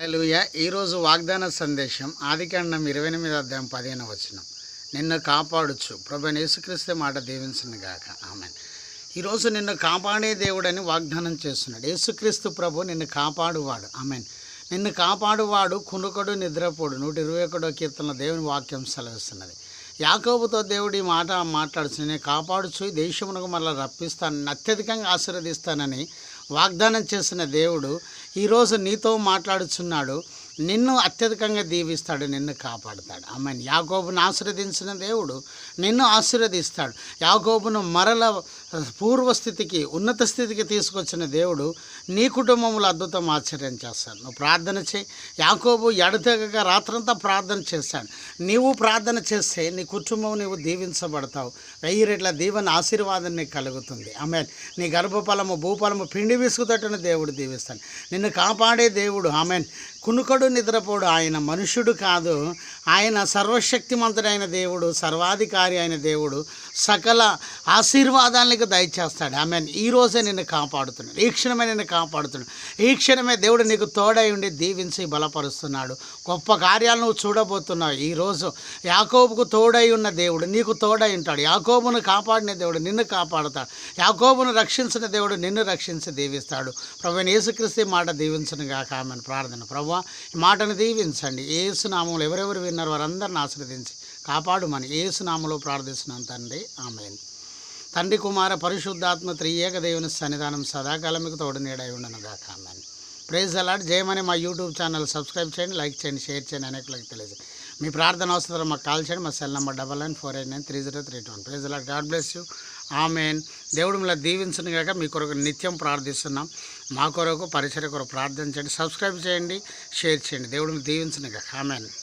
హల్లెలూయా. ఈరోజు వాగ్దాన సందేశం ఆదికాండం ఇరవై ఎనిమిది అధ్యాయం పదిహేను వచ్చిన నిన్ను కాపాడుచు. ప్రభు యేసుక్రీస్తే మాట దీవించను గాక. ఆమె ఈరోజు నిన్ను కాపాడే దేవుడని వాగ్దానం చేస్తున్నాడు. యేసుక్రీస్తు ప్రభు నిన్ను కాపాడువాడు. ఆమెన్. నిన్ను కాపాడువాడు కునుకడు నిద్రపోడు. నూట ఇరవై ఒకటో కీర్తన దేవుని వాక్యం సెలవిస్తున్నది. యాకోబుతో దేవుడు ఈ మాట మాట్లాడుచు నేను కాపాడుచు దేశమునకు మళ్ళీ రప్పిస్తాను అత్యధికంగా ఆశీర్వదిస్తానని వాగ్దానం చేసిన దేవుడు ఈరోజు నీతో మాట్లాడుచున్నాడు. నిన్ను అత్యధికంగా దీవిస్తాడు నిన్ను కాపాడుతాడు. ఆమెన్. యాగోబును ఆశీర్వదించిన దేవుడు నిన్ను ఆశీర్వదిస్తాడు. యాగోబును మరల పూర్వస్థితికి ఉన్నత స్థితికి తీసుకొచ్చిన దేవుడు నీ కుటుంబంలో అద్భుతం ఆశ్చర్యం చేస్తాడు. నువ్వు ప్రార్థన చేయి. యాకోబు ఎడతెగక రాత్రంతా ప్రార్థన చేస్తాడు నీవు ప్రార్థన చేస్తే నీ కుటుంబం నీవు దీవించబడతావు. వెయ్యి రెట్ల దీవెన ఆశీర్వాదం నీకు కలుగుతుంది. ఆమె నీ గర్భఫలము భూఫలము పిండి విసుగుతట్టున దేవుడు దీవిస్తాడు. నిన్ను కాపాడే దేవుడు ఆమెన్. కునుకడు నిద్రపోడు. ఆయన మనుషుడు కాదు. ఆయన సర్వశక్తిమంతుడైన దేవుడు సర్వాధికారి అయిన దేవుడు సకల ఆశీర్వాదాలకు దయచేస్తాడు. ఆమె ఈ రోజే నిన్ను కాపాడుతున్నాడు. ఈ క్షణమే నిన్ను కాపాడుతున్నాడు. ఈ క్షణమే దేవుడు నీకు తోడై ఉండి దీవించి బలపరుస్తున్నాడు. గొప్ప కార్యాలు నువ్వు చూడబోతున్నావు. ఈరోజు యాకోబుకు తోడై ఉన్న దేవుడు నీకు తోడై ఉంటాడు. యాకోబును కాపాడిన దేవుడు నిన్ను కాపాడుతాడు. యాకోబును రక్షించిన దేవుడు నిన్ను రక్షించి దీవిస్తాడు. ప్రభు యేసుక్రీస్తు మాట దీవించను గాక ఆమెను. ప్రార్థన. ప్రభు మాటను దీవించండి. ఏసునామంలో ఎవరెవరు విన్నారు వారందరిని ఆశ్రదించి కాపాడుమని ఏసునామలో ప్రార్థిస్తున్నాం తండ్రి. ఆమెను. తండ్రి కుమార పరిశుద్ధాత్మ త్రియేక దేవుని సన్నిధానం సదాకాలం మీకు తోడు నీడై ఉండను గాక ఆమెను. ప్రైజ్ అలాట్ జయమని మా యూట్యూబ్ ఛానల్ సబ్స్క్రైబ్ చేయండి లైక్ చేయండి షేర్ చేయండి అనేకులకు తెలియదు మీ ప్రార్థన అవసరం మాకు కాల్ చేయండి మా cell number double nine four eight nine three zero three two one. Praise lord God bless you. Amen. దేవుడు మిమ్మల్ని దీవించను కాక మీ కొరకు నిత్యం ప్రార్థిస్తున్నాం. మా కొరకు పరిచయ కొరకు ప్రార్థన చేయండి సబ్స్క్రైబ్ చేయండి షేర్ చేయండి. దేవుడు దీవించను కాక ఆమెన్.